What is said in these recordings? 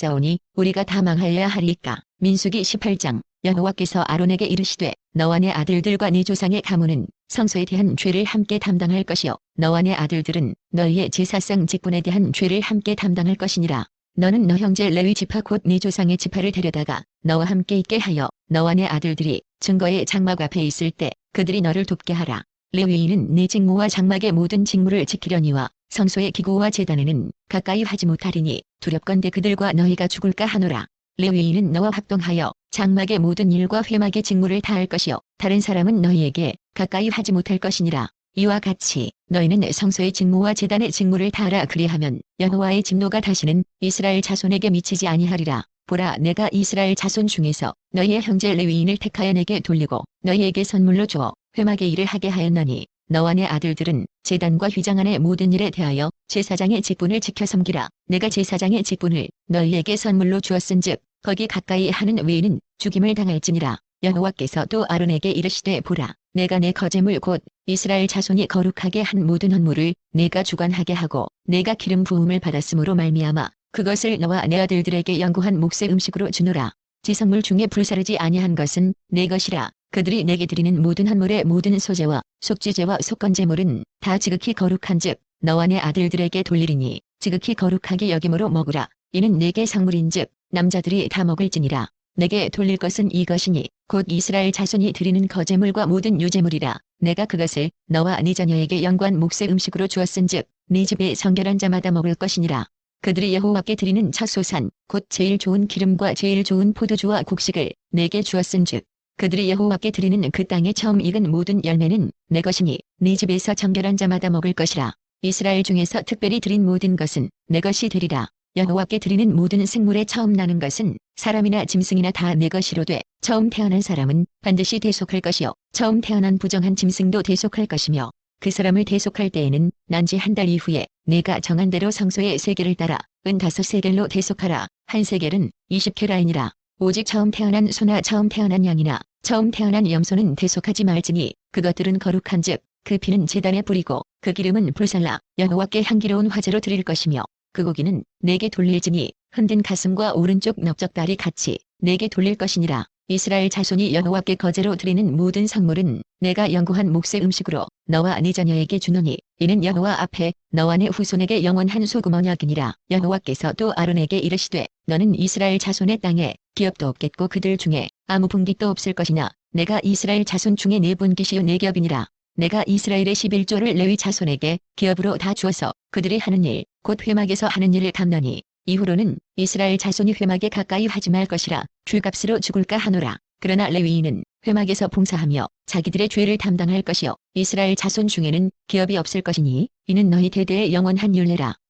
없사오니 우리가 다 망하여야 하리까. 민수기 18장 여호와께서 아론에게 이르시되 너와 내 아들들과 네 조상의 가문은 성소에 대한 죄를 함께 담당할 것이요 너와 내 아들들은 너희의 제사상 직분에 대한 죄를 함께 담당할 것이니라. 너는 너 형제 레위 지파 곧 네 조상의 지파를 데려다가 너와 함께 있게 하여 너와 내 아들들이 증거의 장막 앞에 있을 때 그들이 너를 돕게 하라. 레위인은 내 직무와 장막의 모든 직무를 지키려니와 성소의 기구와 재단에는 가까이 하지 못하리니 두렵건대 그들과 너희가 죽을까 하노라. 레위인은 너와 합동하여 장막의 모든 일과 회막의 직무를 다할 것이요 다른 사람은 너희에게 가까이 하지 못할 것이니라. 이와 같이 너희는 성소의 직무와 재단의 직무를 다하라 그리하면 여호와의 진노가 다시는 이스라엘 자손에게 미치지 아니하리라. 보라 내가 이스라엘 자손 중에서 너희의 형제 레위인을 택하여 내게 돌리고 너희에게 선물로 주어 회막의 일을 하게 하였나니 너와 내 아들들은 재단과 휘장 안의 모든 일에 대하여 제사장의 직분을 지켜 섬기라. 내가 제사장의 직분을 너희에게 선물로 주었은즉 거기 가까이 하는 외에는 죽임을 당할지니라. 여호와께서 또 아론에게 이르시되 보라 내가 내 거제물 곧 이스라엘 자손이 거룩하게 한 모든 헌물을 내가 주관하게 하고 내가 기름 부음을 받았으므로 말미암아 그것을 너와 내 아들들에게 연구한 몫의 음식으로 주노라. 지성물 중에 불사르지 아니한 것은 내 것이라. 그들이 내게 드리는 모든 헌물의 모든 소재와 속죄제와 속건제물은 다 지극히 거룩한즉 너와 내 아들들에게 돌리리니 지극히 거룩하게 여김으로 먹으라. 이는 내게 상물인즉 남자들이 다 먹을지니라. 내게 돌릴 것은 이것이니 곧 이스라엘 자손이 드리는 거제물과 모든 유제물이라. 내가 그것을 너와 네 자녀에게 연구한 몫의 음식으로 주었은즉 네 집에 성결한 자마다 먹을 것이니라. 그들이 여호와께 드리는 첫 소산 곧 제일 좋은 기름과 제일 좋은 포도주와 곡식을 내게 주었은즉 그들이 여호와께 드리는 그 땅에 처음 익은 모든 열매는 내 것이니 네 집에서 정결한 자마다 먹을 것이라. 이스라엘 중에서 특별히 드린 모든 것은 내 것이 되리라. 여호와께 드리는 모든 생물에 처음 나는 것은 사람이나 짐승이나 다 내 것이로되 처음 태어난 사람은 반드시 대속할 것이요 처음 태어난 부정한 짐승도 대속할 것이며 그 사람을 대속할 때에는 난지 한 달 이후에 내가 정한 대로 성소의 세계를 따라 은 다섯 세겔로 대속하라. 한 세겔은 20캐라인이라. 오직 처음 태어난 소나 처음 태어난 양이나 처음 태어난 염소는 대속하지 말지니 그것들은 거룩한 즉 그 피는 제단에 뿌리고 그 기름은 불살라 여호와께 향기로운 화제로 드릴 것이며 그 고기는 내게 돌릴지니 흔든 가슴과 오른쪽 넓적다리 같이 내게 돌릴 것이니라. 이스라엘 자손이 여호와께 거제로 드리는 모든 성물은 내가 연구한 몫의 음식으로 너와 네 자녀에게 주노니 이는 여호와 앞에 너와 내 후손에게 영원한 소금 언약이니라. 여호와께서 또 아론에게 이르시되 너는 이스라엘 자손의 땅에 기업도 없겠고 그들 중에 아무 분깃도 없을 것이나 내가 이스라엘 자손 중에 네 분깃이요 네 겹이니라. 내가 이스라엘의 11조를 레위 자손에게 기업으로 다 주어서 그들이 하는 일, 곧 회막에서 하는 일을 갚나니 이후로는 이스라엘 자손이 회막에 가까이 하지 말 것이라 쥐값으로 죽을까 하노라. 그러나 레위인은 회막에서 봉사하며 자기들의 죄를 담당할 것이요 이스라엘 자손 중에는 기업이 없을 것이니 이는 너희 대대의 영원한 율례라.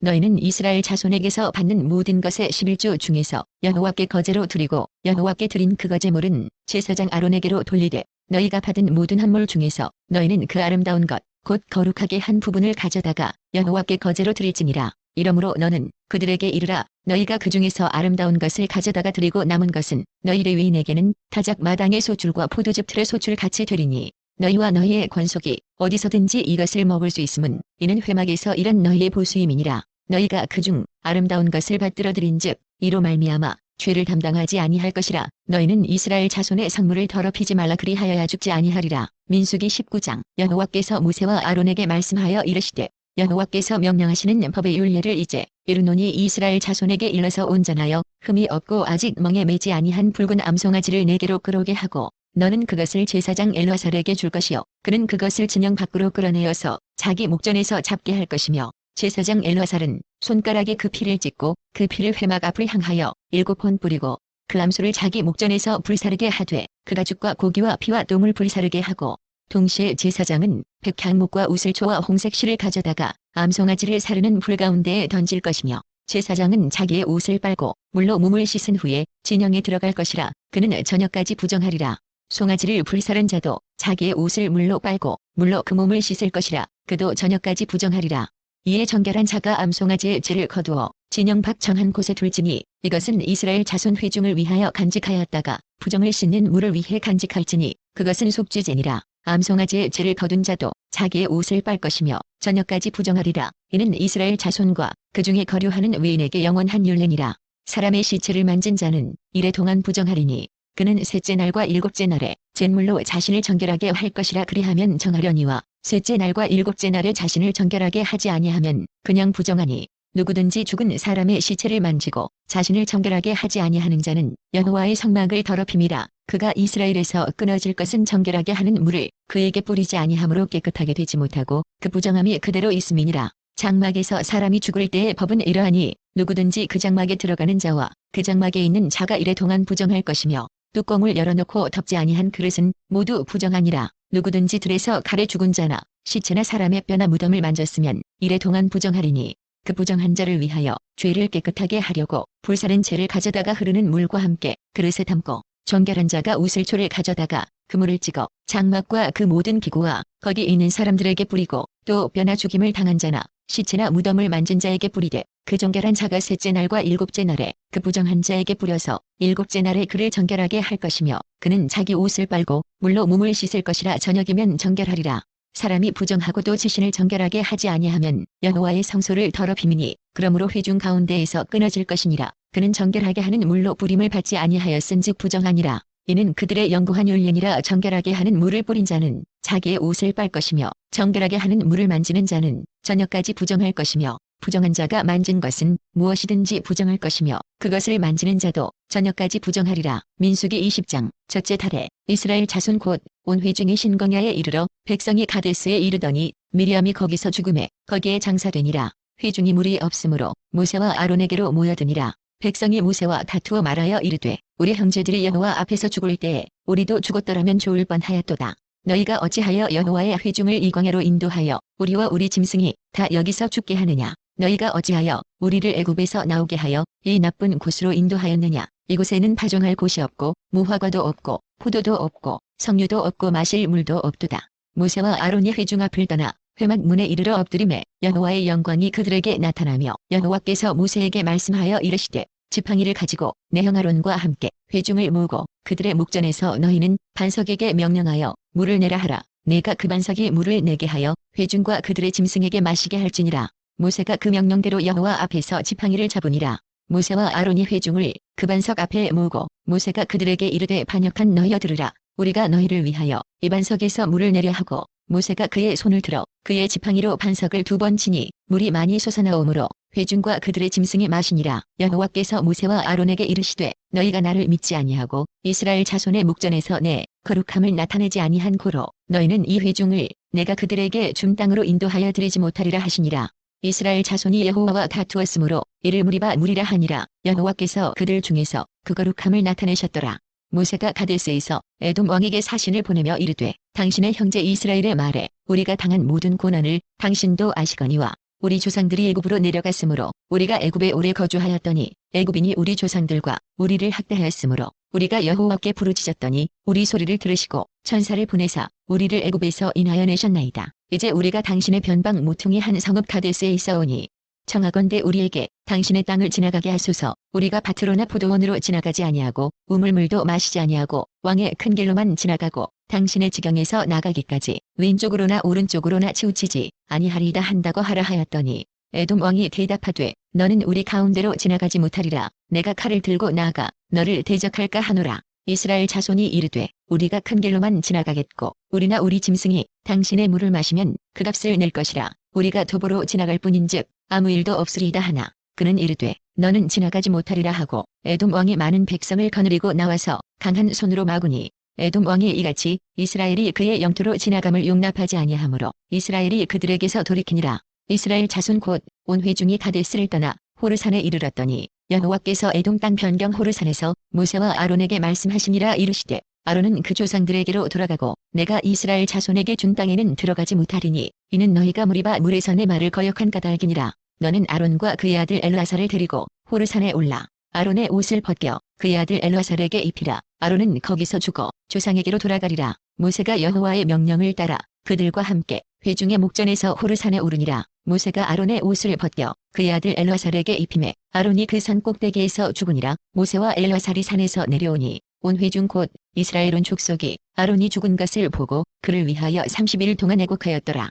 너희는 이스라엘 자손에게서 받는 모든 것의 11조 중에서 여호와께 거제로 드리고 여호와께 드린 그 거제물은 제사장 아론에게로 돌리되 너희가 받은 모든 한물 중에서 너희는 그 아름다운 것 곧 거룩하게 한 부분을 가져다가 여호와께 거제로 드릴지니라. 이러므로 너는 그들에게 이르라 너희가 그 중에서 아름다운 것을 가져다가 드리고 남은 것은 너희 레위인에게는 타작 마당의 소출과 포도즙 틀의 소출 같이 되리니 너희와 너희의 권속이 어디서든지 이것을 먹을 수 있음은 이는 회막에서 이런 너희의 보수임이니라 너희가 그중 아름다운 것을 받들어 드린즉 이로 말미암아 죄를 담당하지 아니할 것이라. 너희는 이스라엘 자손의 성물을 더럽히지 말라 그리하여야 죽지 아니하리라. 민수기 19장. 여호와께서 모세와 아론에게 말씀하여 이르시되 여호와께서 명령하시는 법의 율례를 이제 이르노니 이스라엘 자손에게 일러서 온전하여 흠이 없고 아직 멍에 매지 아니한 붉은 암송아지를 네개로 끌어오게 하고 너는 그것을 제사장 엘와살에게 줄 것이요. 그는 그것을 진영 밖으로 끌어내어서 자기 목전에서 잡게 할 것이며 제사장 엘와살은 손가락에 그 피를 찍고 그 피를 회막 앞을 향하여 일곱 번 뿌리고 그 암소를 자기 목전에서 불사르게 하되 그 가죽과 고기와 피와 똥을 불사르게 하고 동시에 제사장은 백향목과 우슬초와 홍색 실을 가져다가 암송아지를 사르는 불 가운데에 던질 것이며 제사장은 자기의 옷을 빨고 물로 몸을 씻은 후에 진영에 들어갈 것이라 그는 저녁까지 부정하리라. 송아지를 불사른 자도 자기의 옷을 물로 빨고 물로 그 몸을 씻을 것이라 그도 저녁까지 부정하리라. 이에 정결한 자가 암송아지의 죄를 거두어 진영 밖 정한 곳에 둘지니 이것은 이스라엘 자손 회중을 위하여 간직하였다가 부정을 씻는 물을 위해 간직할지니 그것은 속죄제니라. 암송아지의 죄를 거둔 자도 자기의 옷을 빨 것이며 저녁까지 부정하리라. 이는 이스라엘 자손과 그 중에 거류하는 외인에게 영원한 율례니라. 사람의 시체를 만진 자는 이래 동안 부정하리니 그는 셋째 날과 일곱째 날에 잿물로 자신을 정결하게 할 것이라 그리하면 정하려니와 셋째 날과 일곱째 날에 자신을 정결하게 하지 아니하면 그냥 부정하니 누구든지 죽은 사람의 시체를 만지고 자신을 정결하게 하지 아니하는 자는 여호와의 성막을 더럽힘이라 그가 이스라엘에서 끊어질 것은 정결하게 하는 물을 그에게 뿌리지 아니하므로 깨끗하게 되지 못하고 그 부정함이 그대로 있음이니라 장막에서 사람이 죽을 때의 법은 이러하니 누구든지 그 장막에 들어가는 자와 그 장막에 있는 자가 이래 동안 부정할 것이며 뚜껑을 열어놓고 덮지 아니한 그릇은 모두 부정하니라. 누구든지 들에서 칼에 죽은 자나 시체나 사람의 뼈나 무덤을 만졌으면 이래 동안 부정하리니 그 부정한 자를 위하여 죄를 깨끗하게 하려고 불사른 채를 가져다가 흐르는 물과 함께 그릇에 담고 정결한 자가 우슬초를 가져다가 그물을 찍어 장막과 그 모든 기구와 거기 있는 사람들에게 뿌리고 또 뼈나 죽임을 당한 자나 시체나 무덤을 만진 자에게 뿌리되 그 정결한 자가 셋째 날과 일곱째 날에 그 부정한 자에게 뿌려서 일곱째 날에 그를 정결하게 할 것이며 그는 자기 옷을 빨고 물로 몸을 씻을 것이라 저녁이면 정결하리라. 사람이 부정하고도 자신을 정결하게 하지 아니하면 여호와의 성소를 더럽히미니 그러므로 회중 가운데에서 끊어질 것이니라. 그는 정결하게 하는 물로 뿌림을 받지 아니하였은즉 부정하니라. 이는 그들의 영구한 율례니라 정결하게 하는 물을 뿌린 자는 자기의 옷을 빨 것이며 정결하게 하는 물을 만지는 자는 저녁까지 부정할 것이며 부정한 자가 만진 것은 무엇이든지 부정할 것이며 그것을 만지는 자도 저녁까지 부정하리라. 민수기 20장 첫째 달에 이스라엘 자손 곧 온 회중이 신광야에 이르러 백성이 가데스에 이르더니 미리암이 거기서 죽음에 거기에 장사되니라. 회중이 물이 없으므로 모세와 아론에게로 모여드니라. 백성이 모세와 다투어 말하여 이르되 우리 형제들이 여호와 앞에서 죽을 때에 우리도 죽었더라면 좋을 뻔하였도다. 너희가 어찌하여 여호와의 회중을 이 광야로 인도하여 우리와 우리 짐승이 다 여기서 죽게 하느냐. 너희가 어찌하여 우리를 애굽에서 나오게 하여 이 나쁜 곳으로 인도하였느냐. 이곳에는 파종할 곳이 없고 무화과도 없고 포도도 없고 석류도 없고 마실 물도 없도다. 모세와 아론이 회중 앞을 떠나 회막 문에 이르러 엎드림에 여호와의 영광이 그들에게 나타나며 여호와께서 모세에게 말씀하여 이르시되 지팡이를 가지고 내형 아론과 함께 회중을 모으고 그들의 목전에서 너희는 반석에게 명령하여 물을 내라 하라. 내가 그 반석이 물을 내게 하여 회중과 그들의 짐승에게 마시게 할지니라. 모세가 그 명령대로 여호와 앞에서 지팡이를 잡으니라. 모세와 아론이 회중을 그 반석 앞에 모으고 모세가 그들에게 이르되 반역한 너희여 들으라. 우리가 너희를 위하여 이 반석에서 물을 내려 하고 모세가 그의 손을 들어 그의 지팡이로 반석을 두 번 치니 물이 많이 솟아나오므로 회중과 그들의 짐승이 마시니라 여호와께서 모세와 아론에게 이르시되 너희가 나를 믿지 아니하고 이스라엘 자손의 목전에서 내 거룩함을 나타내지 아니한 고로 너희는 이 회중을 내가 그들에게 준 땅으로 인도하여 드리지 못하리라 하시니라 이스라엘 자손이 여호와와 다투었으므로 이를 무리바 무리라 하니라 여호와께서 그들 중에서 그 거룩함을 나타내셨더라 모세가 가데스에서 에돔 왕에게 사신을 보내며 이르되 당신의 형제 이스라엘의 말에 우리가 당한 모든 고난을 당신도 아시거니와 우리 조상들이 애굽으로 내려갔으므로 우리가 애굽에 오래 거주하였더니 애굽인이 우리 조상들과 우리를 학대하였으므로 우리가 여호와께 부르짖었더니 우리 소리를 들으시고 천사를 보내사 우리를 애굽에서 인하여 내셨나이다. 이제 우리가 당신의 변방 모퉁이 한 성읍 가데스에 있어오니 청하건대 우리에게 당신의 땅을 지나가게 하소서. 우리가 밭으로나 포도원으로 지나가지 아니하고 우물물도 마시지 아니하고 왕의 큰 길로만 지나가고 당신의 지경에서 나가기까지 왼쪽으로나 오른쪽으로나 치우치지 아니하리다 한다고 하라 하였더니 에돔 왕이 대답하되 너는 우리 가운데로 지나가지 못하리라. 내가 칼을 들고 나아가 너를 대적할까 하노라 이스라엘 자손이 이르되 우리가 큰 길로만 지나가겠고 우리나 우리 짐승이 당신의 물을 마시면 그 값을 낼 것이라. 우리가 도보로 지나갈 뿐인즉 아무 일도 없으리다 하나. 그는 이르되 너는 지나가지 못하리라 하고 에돔 왕이 많은 백성을 거느리고 나와서 강한 손으로 마구니 에돔 왕이 이같이 이스라엘이 그의 영토로 지나감을 용납하지 아니하므로 이스라엘이 그들에게서 돌이키니라. 이스라엘 자손 곧 온 회중이 가데스를 떠나 호르산에 이르렀더니 여호와께서 에돔 땅 변경 호르산에서 모세와 아론에게 말씀하시니라 이르시되 아론은 그 조상들에게로 돌아가고 내가 이스라엘 자손에게 준 땅에는 들어가지 못하리니 이는 너희가 무리바 물에서 내 말을 거역한 까닭이니라 너는 아론과 그의 아들 엘라사를 데리고 호르산에 올라 아론의 옷을 벗겨 그의 아들 엘라살에게 입히라. 아론은 거기서 죽어 조상에게로 돌아가리라. 모세가 여호와의 명령을 따라 그들과 함께 회중의 목전에서 호르산에 오르니라. 모세가 아론의 옷을 벗겨 그의 아들 엘라살에게 입힘에 아론이 그 산 꼭대기에서 죽으니라. 모세와 엘라살이 산에서 내려오니 온 회중 곧 이스라엘 온 족속이 아론이 죽은 것을 보고 그를 위하여 30일 동안 애곡하였더라.